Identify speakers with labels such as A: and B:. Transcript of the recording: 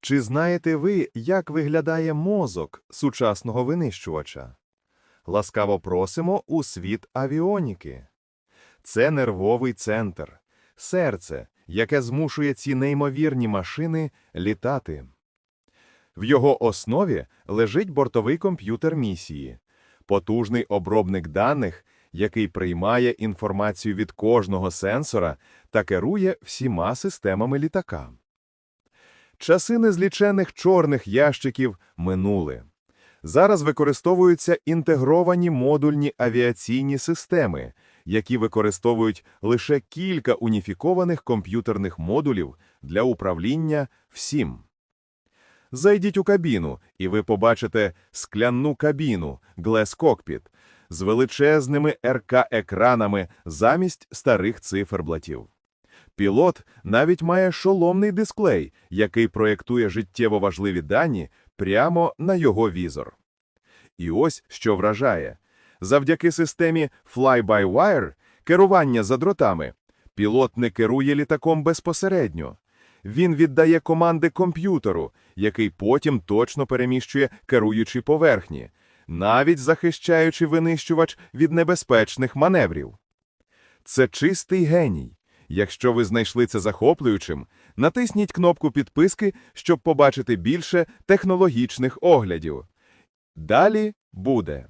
A: Чи знаєте ви, як виглядає мозок сучасного винищувача? Ласкаво просимо у світ авіоніки. Це нервовий центр, серце, яке змушує ці неймовірні машини літати. В його основі лежить бортовий комп'ютер місії, потужний обробник даних, який приймає інформацію від кожного сенсора та керує всіма системами літака. Часи незлічених чорних ящиків минули. Зараз використовуються інтегровані модульні авіаційні системи, які використовують лише кілька уніфікованих комп'ютерних модулів для управління всім. Зайдіть у кабіну, і ви побачите скляну кабіну Cockpit з величезними РК-екранами замість старих циферблатів. Пілот навіть має шоломний дисплей, який проєктує життєво важливі дані прямо на його візор. І ось що вражає. Завдяки системі Fly-by-Wire керування за дротами пілот не керує літаком безпосередньо. Він віддає команди комп'ютеру, який потім точно переміщує керуючі поверхні, навіть захищаючи винищувач від небезпечних маневрів. Це чистий геній. Якщо ви знайшли це захоплюючим, натисніть кнопку підписки, щоб побачити більше технологічних оглядів. Далі буде.